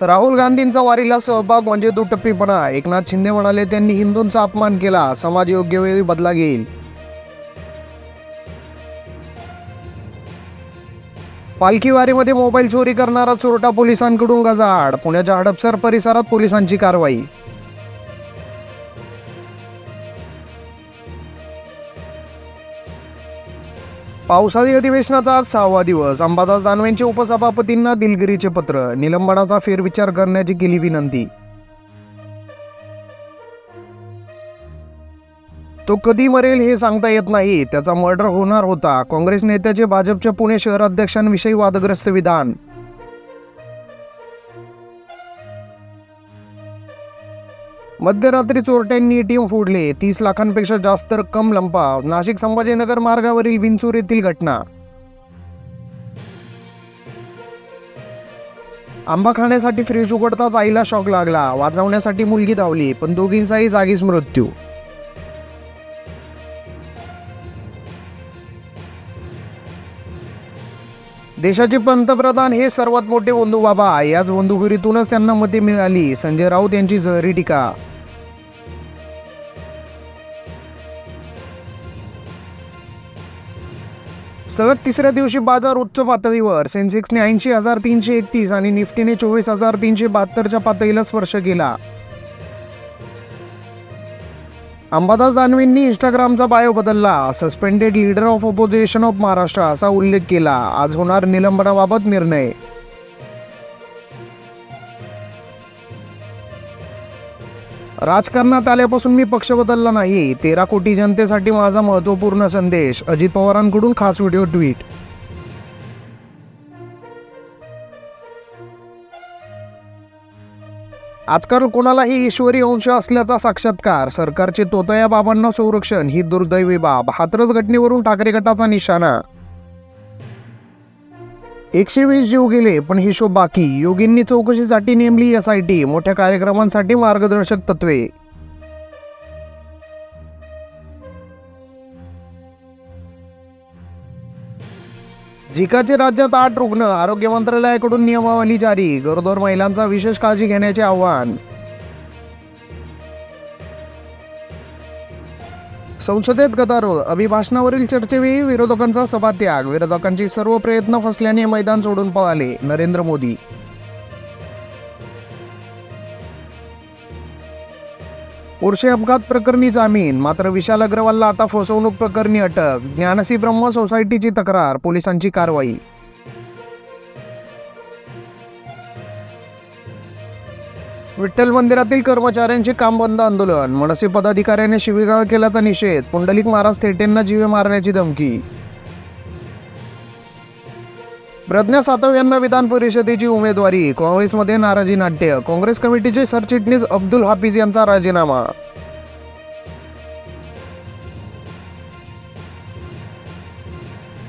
राहुल गांधींचा वारीला सहभाग म्हणजे दुटप्पीपणा एकनाथ शिंदे म्हणाले त्यांनी हिंदूंचा अपमान केला. समाज योग्य वेळी बदला घेईल. पालखी वारीमध्ये मोबाईल चोरी करणारा चोरटा पोलिसांकडून गजाआड. पुण्याच्या हडपसर परिसरात पोलिसांची कारवाई पावसाळी अधिवेशनाचा आज सहावा दिवस. अंबादास दानवेंचे उपसभापतींना दिलगिरीचे पत्र. निलंबनाचा फेरविचार करण्याची केली विनंती. तो कधी मरेल हे सांगता येत नाही. त्याचा मर्डर होणार होता. काँग्रेस नेत्याचे भाजपच्या पुणे शहर अध्यक्षांविषयी वादग्रस्त विधान. मध्यरात्री चोरट्यांनी एटीएम फोडले. तीस लाखांपेक्षा जास्त रक्कम लंपा नाशिक संभाजीनगर मार्गावरील विंचूर येथील घटना. आंबा खाण्यासाठी फ्रीज उघडताच आईला शॉक लागला. वाजवण्यासाठी मुलगी धावली पण दोघींचाही जागीच मृत्यू. देशाचे पंतप्रधान हे सर्वात मोठे बंधू बाबा. याच बंधुगिरीतूनच त्यांना मते मिळाली. संजय राऊत यांची जहरी टीका. सलग तिसऱ्या दिवशी बाजार उच्च पातळीवर. सेन्सेक्सने ऐंशी हजार तीनशे एकतीस आणि निफ्टीने चोवीस हजार तीनशे बहात्तरच्या पातळीला स्पर्श केला. अंबादास दानवेंनी इंस्टाग्रामचा बायो बदलला. Suspended leader of opposition of Maharashtra असा उल्लेख केला. आज होणार निलंबनाबाबत निर्णय. राजकारणात आल्यापासून मी पक्ष बदलला नाही. तेरा कोटी जनतेसाठी माझा महत्त्वपूर्ण संदेश. अजित पवारांकडून खास व्हिडिओ ट्विट आजकाल कोणालाही ईश्वरी अंश असल्याचा साक्षात्कार सरकारचे तोतया बाबांना संरक्षण ही दुर्दैवी बाब हातरस घटनेवरून ठाकरे गटाचा निशाणा. एकशे वीस जीव गेले पण हिशोब बाकी. योगींनी चौकशीसाठी नेमली एस आय टी मोठ्या कार्यक्रमांसाठी मार्गदर्शक तत्वे. झिकाचे राज्यात आठ रुग्ण. आरोग्य मंत्रालयाकडून नियमावली जारी. गरोदर महिलांचा विशेष काळजी घेण्याचे आव्हान. संसदेत गदारोळ. अभिभाषणावरील चर्चेवेळी विरोधकांचा सभात्याग. विरोधकांची सर्व प्रयत्न फसल्याने मैदान सोडून पळाले. नरेंद्र मोदी उर्षे अपघात प्रकरणी जामीन मात्र विशाल अग्रवालला आता फसवणूक प्रकरणी अटक ज्ञानसी ब्रह्म सोसायटीची तक्रार पोलिसांची कारवाई. विठ्ठल मंदिरातील कर्मचाऱ्यांचे काम बंद आंदोलन मनसे पदाधिकाऱ्याने शिवीगाळ केल्याचा निषेध पुंडलिक महाराज थेटेंना जीवे मारण्याची धमकी. प्रज्ञा सातव यांना विधान परिषदेची उमेदवारी. काँग्रेसमध्ये नाराजी नाट्य. काँग्रेस कमिटीचे सरचिटणीस अब्दुल हाफिज यांचा राजीनामा.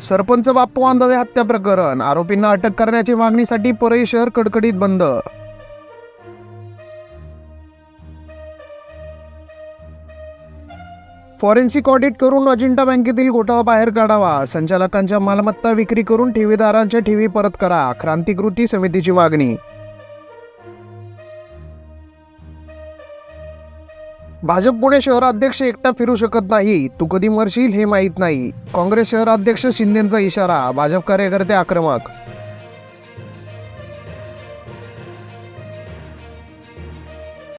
सरपंच बाप्पू आंधळे हत्या प्रकरण. आरोपींना अटक करण्याची मागणीसाठी परळी शहर कडकडीत बंद. फॉरेन्सिक ऑडिट करून अजिंठा बँकेतील घोटाळा बाहेर काढावा. संचालकांच्या मालमत्ता विक्री करून ठेवीदारांच्या ठेवी परत करा. क्रांतिकृती समितीची मागणी. भाजप पुणे शहराध्यक्ष एकटा फिरू शकत नाही. तू कधी मरशील हे माहीत नाही. काँग्रेस शहराध्यक्ष शिंदेचा इशारा. भाजप कार्यकर्ते आक्रमक